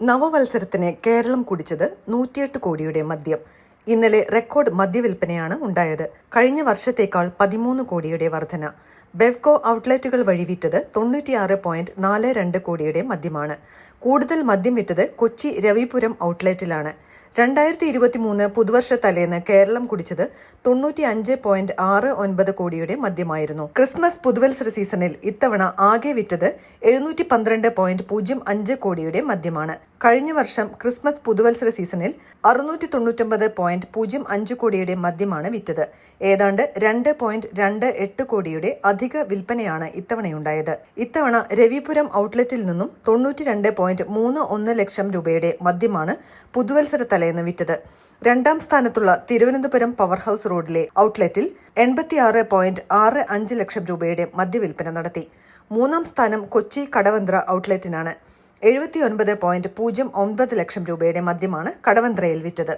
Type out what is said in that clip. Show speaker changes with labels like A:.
A: നവവത്സരത്തിന് കേരളം കുടിച്ചത് നൂറ്റിയെട്ട് കോടിയുടെ മദ്യം. ഇന്നലെ റെക്കോർഡ് മദ്യവിൽപ്പനയാണ് ഉണ്ടായത്. കഴിഞ്ഞ വർഷത്തേക്കാൾ പതിമൂന്ന് കോടിയുടെ വർധന. ബെവ്കോ ഔട്ട്ലെറ്റുകൾ വഴി വിറ്റത് തൊണ്ണൂറ്റിയാറ് പോയിന്റ് നാല് രണ്ട് കോടിയുടെ മദ്യമാണ്. കൂടുതൽ മദ്യം വിറ്റത് കൊച്ചി രവിപുരം ഔട്ട്ലെറ്റിലാണ്. രണ്ടായിരത്തി ഇരുപത്തി മൂന്ന് പുതുവർഷ തലേന്ന് കേരളം കുടിച്ചത് തൊണ്ണൂറ്റി അഞ്ച് പോയിന്റ് ആറ് ഒൻപത് കോടിയുടെ മദ്യമായിരുന്നു. ക്രിസ്മസ് പുതുവത്സര സീസണിൽ ഇത്തവണ ആകെ വിറ്റത് എഴുന്നൂറ്റി പന്ത്രണ്ട് പോയിന്റ് പൂജ്യം അഞ്ച് കോടിയുടെ മദ്യമാണ്. കഴിഞ്ഞ വർഷം ക്രിസ്മസ് പുതുവത്സര സീസണിൽ അറുന്നൂറ്റി തൊണ്ണൂറ്റൊമ്പത് പോയിന്റ് പൂജ്യം അഞ്ച് കോടിയുടെ മദ്യമാണ് വിറ്റത്. ഏതാണ്ട് രണ്ട് പോയിന്റ് രണ്ട് എട്ട് കോടിയുടെ അധിക വിൽപ്പനയാണ് ഇത്തവണയുണ്ടായത്. ഇത്തവണ രവിപുരം ഔട്ട്ലെറ്റിൽ നിന്നും തൊണ്ണൂറ്റി രണ്ട് പോയിന്റ് മൂന്ന് ഒന്ന് ലക്ഷം രൂപയുടെ മദ്യമാണ് പുതുവത്സര തലേന്ന് വിറ്റത്. രണ്ടാം സ്ഥാനത്തുള്ള തിരുവനന്തപുരം പവർ ഹൌസ് റോഡിലെ ഔട്ട്ലെറ്റിൽ എൺപത്തിയാറ് പോയിന്റ് ആറ് അഞ്ച് ലക്ഷം രൂപയുടെ മദ്യവിൽപ്പന നടത്തി. മൂന്നാം സ്ഥാനം കൊച്ചി കടവന്ത്ര ഔട്ട്ലെറ്റിനാണ്. എഴുപത്തിയൊൻപത് പോയിന്റ് പൂജ്യം ഒൻപത് ലക്ഷം രൂപയുടെ മദ്യമാണ് കടവന്ത്രയിൽ വിറ്റത്.